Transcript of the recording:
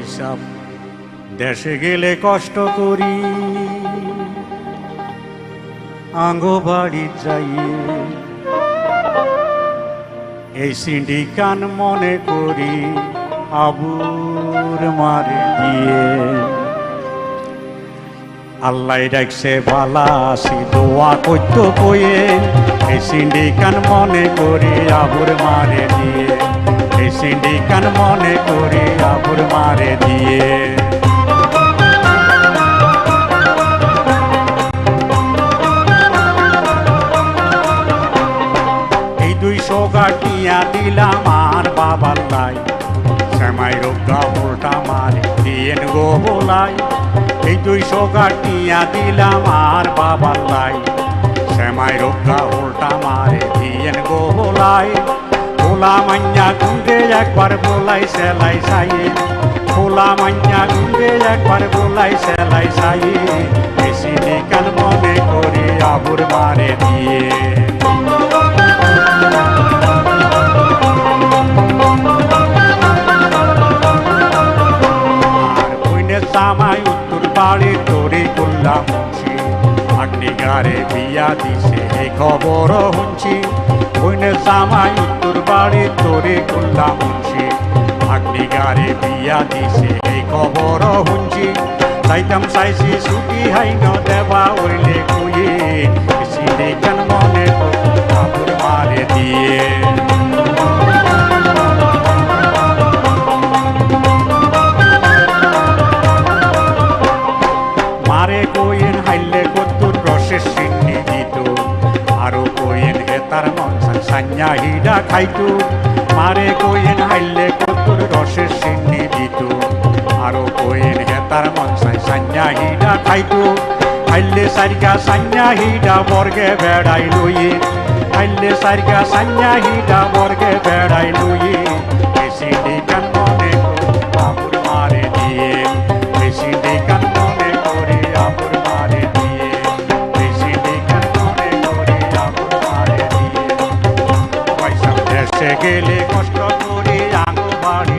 হিসাব দেশে গেলে কষ্ট করি। আঙ্গ বাড়ি যাইয়ে এই সিন্ডিকান মনে করি আবুর মারে দিয়ে। আল্লাহ ডাকছে ভালা আসি দোয়া করত কয়ে এই সিন্ডিকান মনে করি আবুর মারে দিয়ে। এই সিন্ডিকান মনে করি আবুর মারে গাটিয়া দিলাম আর বাবার লাই। শ্যামাই রোগা উল্টা মারে, দিয়েন গো বোলাই। এই দুইশো গাটিয়া দিলাম আর বাবার লাই। শ্যামাই রোগা উল্টা মারে, দিয়েন গো বোলাই। খোলা মাঞ্জা গুঁড়ে একবার বোলাই, সেলাই সাইয়ে। খোলা মাঞ্জা গুঁড়ে একবার বোলাই, সেলাই সাইয়ে। বেশি কান মনে করি আবুর মারে দিয়ে। জামাই উত্তর বাড়ি তোরে করলাম মুন্সি আগ্নিগারে বিয়া দিছে এই খবর শুনছি। বইনের জামাই উত্তর বাড়ি তোরে করলাম মুন্সি আগ্নিগারে বিয়া দিছে এই খবর শুনছি। চাইতাম চাইছি ছুটি হাইন দেবা ওইলে কুয়ে সিনে কেন মনে মারে কইন হাইলে কত্তুর রসের সিন্নি দিত। আরও কইন হে তার মন সান্যা হিডা খাইতো। মারে কইন হাইলে কত্তুর রসের সিন্নি দিত। আরও কইন হে তার মন সান্যা হিডা খাইতো। হাইলে সারিকা সান্যা হিডা বর্গে বেড়াই লইয়ে হাইলে সারিকা সান্যা হিডা বর্গে বেড়াই লইয়ে বেশি দিকান দেশে গেলে কষ্ট করে আঙু বাড়ি